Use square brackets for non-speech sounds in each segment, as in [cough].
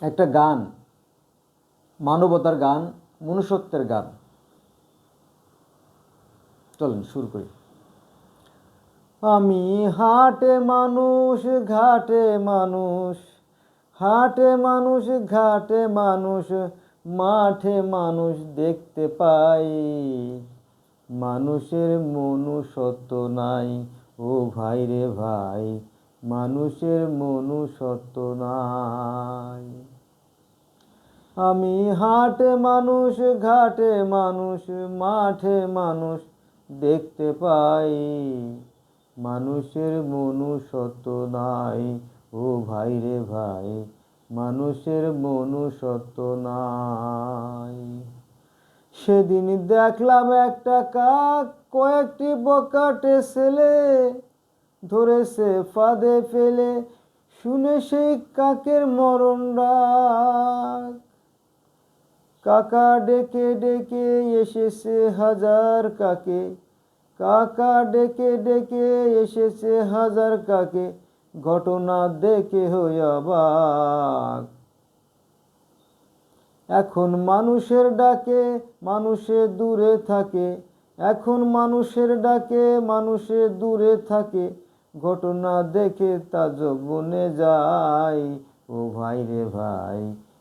একটা গান, মানবতার গান, মনুষ্যত্বের গান। চলেন, শুরু করি। আমি হাটে মানুষ, ঘাটে মানুষ, হাটে মানুষ, ঘাটে মানুষ, মাঠে মানুষ দেখতে পাই। মানুষের মনুষ্যত্ব নাই, ও ভাই রে ভাই, মানুষের মনুষ্যত্ব নাই। আমি হাটে মানুষ, ঘাটে মানুষ, মাঠে মানুষ দেখতে পাই। মানুষের মনুষ্যত্ব নাই, ও ভাই রে ভাই, মানুষের মনুষ্যত্ব নাই। সেদিন দেখলাম একটা কাক, কয়েকটি বকাটে ছেলে, ধরেছে ফাঁদে ফেলে, শুনে সেই কাকের মরণ ডাক। কাকা ডেকে ডেকে এসেছে হাজার কাকে। কাকা ডেকে ডেকে এসেছে হাজার কাকে, ঘটনা দেখে হই অবাক। এখন মানুষের ডাকে মানুষে দূরে থাকে, এখন মানুষের ডাকে মানুষে দূরে থাকে, ঘটনা দেখে তা বনে যায়। ও ভাই রে ভাই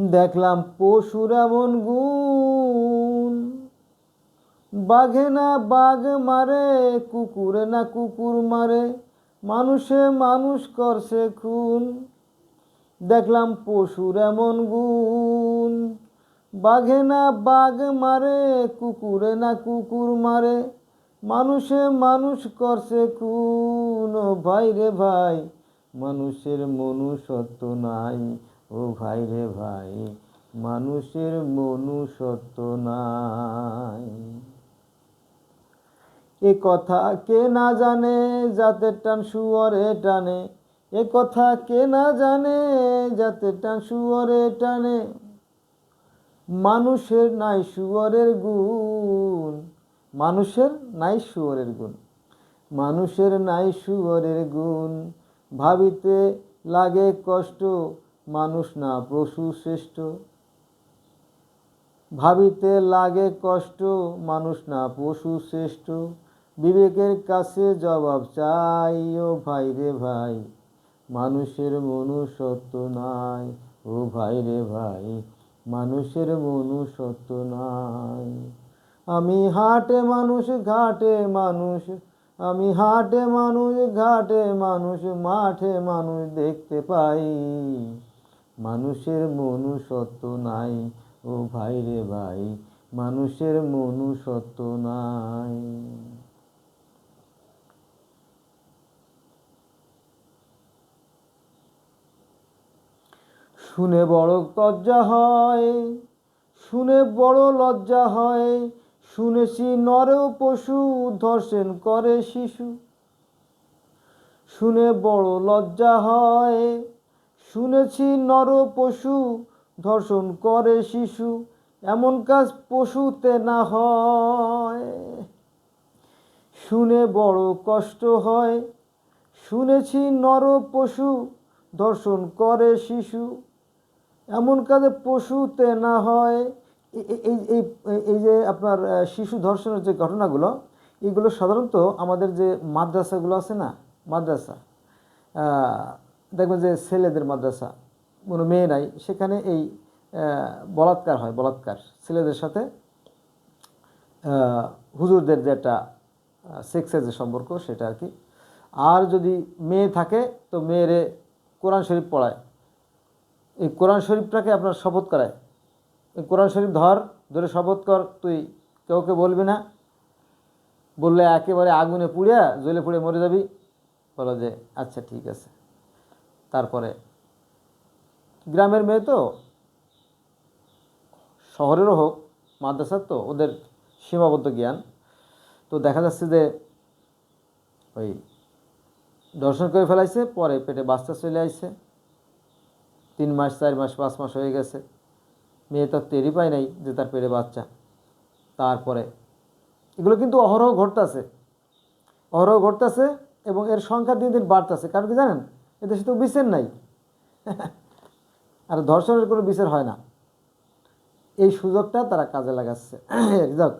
দেখলাম পশুর এমন গুণ। বাঘে না বাঘ মারে, কুকুরে না কুকুর মারে, মানুষে মানুষ করছে খুন। দেখলাম পশুর এমন গুণ। বাঘে না বাঘ মারে, কুকুরে না কুকুর মারে, মানুষে মানুষ করছে খুন। ভাই রে ভাই, মানুষের মনুষ্যত্ব নাই। ও ভাই রে ভাই, মানুষের মনুষ্যত্ব নাই। এ কথা কে না জানে, জাতের টান শুয়রে টানে। এ কথা কে না জানে, জাতের টান শুয়রে টানে। মানুষের নাই শুয়রের গুণ, মানুষের নাই শুয়রের গুণ। মানুষের নাই শুয়রের গুণ, ভাবিতে লাগে কষ্ট মানুষ না, পশু শ্রেষ্ঠ। ভাবিতে লাগে কষ্ট, মানুষ না, পশু শ্রেষ্ঠ। বিবেকের কাছে জবাব চাই ও ভাই রে ভাই, মানুষের মনুষ্যত্ব নাই, ও ভাই রে ভাই, মানুষের মনুষ্যত্ব নাই। আমি হাটে মানুষ, ঘাটে মানুষ, আমি হাটে মানুষ, ঘাটে মানুষ, মাঠে মানুষ দেখতে পাই। মানুষের মনুষ্যত্ব নাই, ও ভাই রে ভাই, মানুষের মনুষ্যত্ব নাই। শুনে বড় লজ্জা হয়, শুনে বড় লজ্জা হয়, শুনেছি নরেও পশু ধর্ষণ করে শিশু। শুনে বড় লজ্জা হয় শুনেছি নর পশু ধর্ষণ করে শিশু, এমন কাজ পশুতে না হয়। শুনে বড় কষ্ট হয়। শুনেছি নর পশু ধর্ষণ করে শিশু, এমন কাজে পশুতে না হয়। এই এই এই যে আপনার শিশু ধর্ষণের যে ঘটনাগুলো, এগুলো সাধারণত আমাদের যে মাদ্রাসাগুলো আছে না, মাদ্রাসা দেখবেন যে ছেলেদের মাদ্রাসা, কোনো মেয়ে নাই, সেখানে এই বলাৎকার হয়, বলাৎকার। ছেলেদের সাথে হুজুরদের যে একটা সেক্সের যে সম্পর্ক, সেটা আর কি। আর যদি মেয়ে থাকে, তো মেয়েরে কোরআন শরীফ পড়ায়। এই কোরআন শরীফটাকে আপনার শপথ করায়। এই কোরআন শরীফ ধর, ধরে শপথ কর, তুই কাউকে বলবি না। বললে একেবারে আগুনে পুড়িয়া, জ্বলে পুড়ে মরে যাবি। বলো যে আচ্ছা ঠিক আছে। তারপরে। গ্রামের মেয়ে তো শহরেরও হোক, মাদ্রাসার তো, ওদের সীমাবদ্ধ জ্ঞান। তো দেখা যাচ্ছে যে ওই দর্শন করে ফেলাইছে, পরে পেটে বাচ্চা চলে আইছে। তিন মাস, চার মাস, পাঁচ মাস হয়ে গেছে। মেয়ে তো টেরই পায় নাই যে তার পেটে বাচ্চা। তারপরে এগুলো কিন্তু অহরহ ঘটতেছে। অহরহ ঘটতেছে এবং এর সংখ্যা দিন দিন বাড়তেছে। কারণ কি জানেন? এদেশে তো বিচার নাই। আর ধর্ষণের কোনো বিচার হয় না। এই সুযোগটা তারা কাজে লাগাচ্ছে। যাক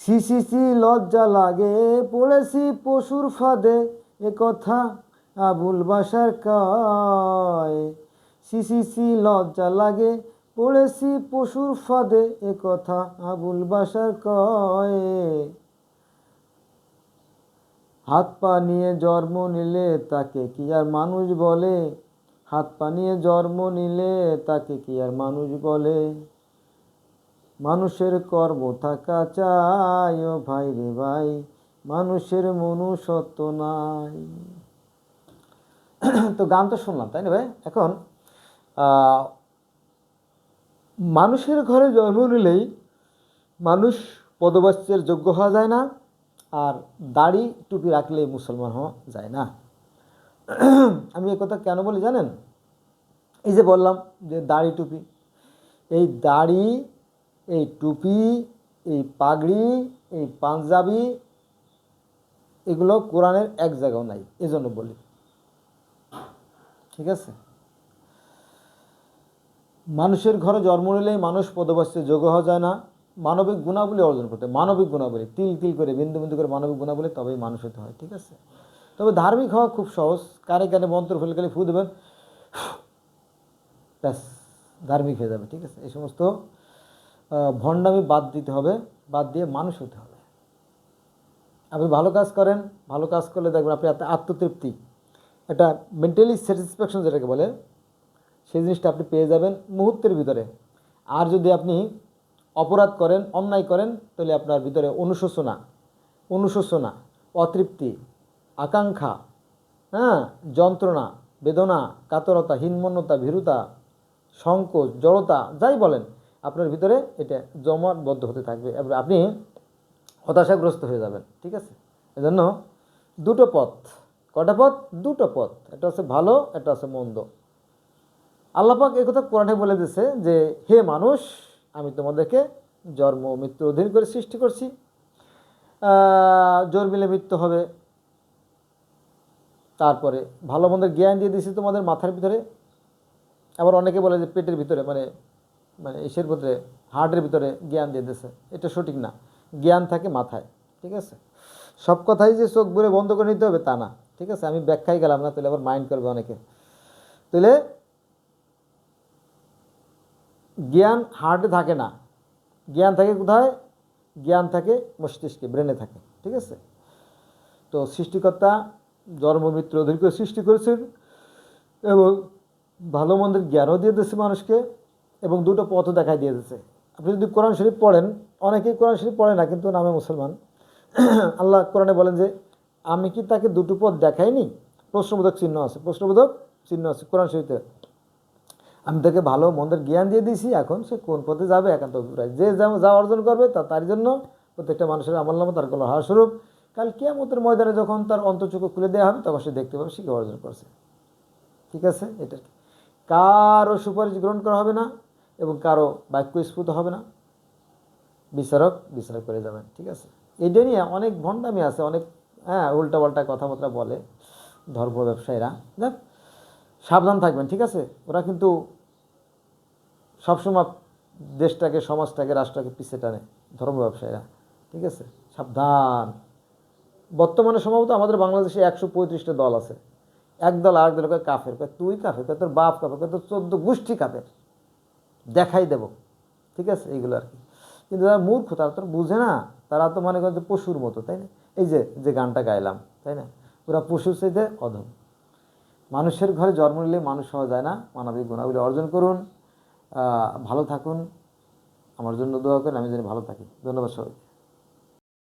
সি সি লজ্জা লাগে, পড়েছি পশুর ফাঁদে, এ কথা আবুল বাসার কয়। সি সি লজ্জা লাগে, পড়েছি পশুর ফাঁদে, এ কথা আবুল বাসার কয়। হাত পা নিয়ে জন্ম নিলে তাকে কি আর মানুষ বলে? হাত পা নিয়ে জন্ম নিলে তাকে কি আর মানুষ বলে? মানুষের কর্ম থাকা চাই, ও ভাই রে ভাই, মানুষের মনুষ্যত্ব নাই। [clears throat] তো গান তো শুনলাম, তাই না ভাই? এখন মানুষের ঘরে জন্ম নিলেই মানুষ পদবাচ্যের যোগ্য হওয়া যায় না। আর দাড়ি টুপি রাখলে মুসলমান হওয়া যায় না। আমি এ কথা কেন বলি জানেন? এই যে বললাম যে দাড়ি টুপি, এই দাড়ি, এই টুপি, এই পাগড়ি, এই পাঞ্জাবি, এগুলো কোরআনের এক জায়গাও নাই, এজন্য বলি। ঠিক আছে? মানুষের ঘরে জন্ম নিলেই মানুষ পদবাস্যে যোগ্য হওয়া যায় না। মানবিক গুণাবলী অর্জন করতে। মানবিক গুণাবলী, তিল তিল করে, বিন্দু বিন্দু করে মানবিক গুণাবলী, তবেই মানুষ হতে হয়, ঠিক আছে? তবে ধার্মিক হওয়া খুব সহজ। কানে কানে মন্ত্র ফেলে গেলে ফু দেবেন, ব্যাস, ধার্মিক হয়ে যাবে, ঠিক আছে? এই সমস্ত ভণ্ডামি বাদ দিতে হবে, বাদ দিয়ে মানুষ হতে হবে। আপনি ভালো কাজ করেন, ভালো কাজ করলে দেখবেন আপনি আত্মতৃপ্তি। একটা মেন্টালি স্যাটিসফ্যাকশন যেটাকে বলে, সেই জিনিসটা আপনি পেয়ে যাবেন মুহূর্তের ভিতরে। আর যদি আপনি অপরাধ করেন, অন্যায় করেন, তাহলে আপনার ভিতরে অনুশোচনা অনুশোচনা, অতৃপ্তি, আকাঙ্ক্ষা হ্যাঁ যন্ত্রণা, বেদনা, কাতরতা, হীনমন্যতা, ভীরুতা, সংকোচ, জড়তা, যাই বলেন, আপনার ভিতরে এটা জমাটবদ্ধ হতে থাকবে। এবং আপনি হতাশাগ্রস্ত হয়ে যাবেন, ঠিক আছে? এজন্য দুটো পথ কটা পথ? দুটো পথ, একটা হচ্ছে ভালো, একটা হচ্ছে মন্দ। আল্লাপাক এই কথা কোরআনে বলে দিয়েছে যে, হে মানুষ তোমাদেরকে জন্ম মৃত্যু অধীন করে সৃষ্টি করছি। জোর মিলে মৃত্যু হবে। তারপরে ভালো মন্দের জ্ঞান দিয়ে দিয়েছি তোমাদের মাথার ভিতরে। আবার অনেকে বলে যে পেটের ভিতরে মানে মানে ইসের ভিতরে, হার্টের ভিতরে জ্ঞান দিয়ে দিয়েছে এটা সঠিক না। জ্ঞান থাকে মাথায়, ঠিক আছে? সব কথাই যে চোখ বুড়ে বন্ধ করে নিতে হবে তা না, ঠিক আছে? আমি ব্যাখ্যাই গেলাম না, তাহলে আবার মাইন্ড করবে অনেকে। তাহলে জ্ঞান হার্টে থাকে না। জ্ঞান থাকে কোথায়? জ্ঞান থাকে মস্তিষ্কে, ব্রেনে থাকে, ঠিক আছে? তো সৃষ্টিকর্তা জন্ম মৃত্যু অধীর সৃষ্টি করেছেন এবং ভালো মন্দের জ্ঞানও দিয়ে দিয়েছে মানুষকে এবং দুটো পথও দেখাই দিয়ে দিয়েছে। আপনি যদি কোরআন শরীফ পড়েন, অনেকেই কোরআন শরীফ পড়ে না কিন্তু নামে মুসলমান। [clears throat] আল্লাহ কোরআনে বলেন যে, আমি কি তাকে দুটো পথ দেখাইনি? প্রশ্নবোধক চিহ্ন আছে, প্রশ্নবোধক চিহ্ন আছে কোরআন শরীফে আমি তাকে ভালো মন্দের জ্ঞান দিয়ে দিয়েছি, এখন সে কোন পথে যাবে? একান্ত অভিপ্রায়। যে যেমন যা অর্জন করবে, তা তার জন্য প্রত্যেকটা মানুষের আমল নামা তার গলা স্বরূপ। কাল কেয়ামতের ময়দানে যখন তার অন্তচক্ষু খুলে দেওয়া হবে, তখন সে দেখতে পাবে সে অর্জন করছে। ঠিক আছে? এটা কারও সুপারিশ গ্রহণ করা হবে না এবং কারও বাক্য স্ফুত হবে না। বিচারক বিচার করে যাবেন, ঠিক আছে? এটা নিয়ে অনেক ভণ্ডামি আছে, অনেক হ্যাঁ উল্টাপাল্টা কথাবার্তা বলে ধর্ম ব্যবসায়ীরা। দেখ সাবধান থাকবেন, ঠিক আছে? ওরা কিন্তু সবসময় দেশটাকে, সমাজটাকে, রাষ্ট্রটাকে পিছিয়ে টানে, ধর্ম ব্যবসায়ীরা, ঠিক আছে? সাবধান। বর্তমানে সম্ভবত আমাদের বাংলাদেশে একশো পঁয়ত্রিশটা দল আছে। এক দল আরেক দল কাফের, কয় তুই কাফের, কয় তোর বাপ কাফের, কয় তোর চোদ্দ গোষ্ঠী কাফের। দেখাই দেব, ঠিক আছে? এইগুলো আর কি। কিন্তু যারা মূর্খ, তারা তো বুঝে না। তারা তো মনে করে যে পশুর মতো, তাই না? এই যে যে গানটা গাইলাম, তাই না? ওরা পশুর চাইতে অধম। মানুষের ঘরে জন্ম নিলে মানুষ হওয়া যায় না। মানবিক গুণাবলী অর্জন করুন। ভালো থাকুন। আমার জন্য দোয়া করেন, আমি যেন ভালো থাকি। ধন্যবাদ সবাইকে।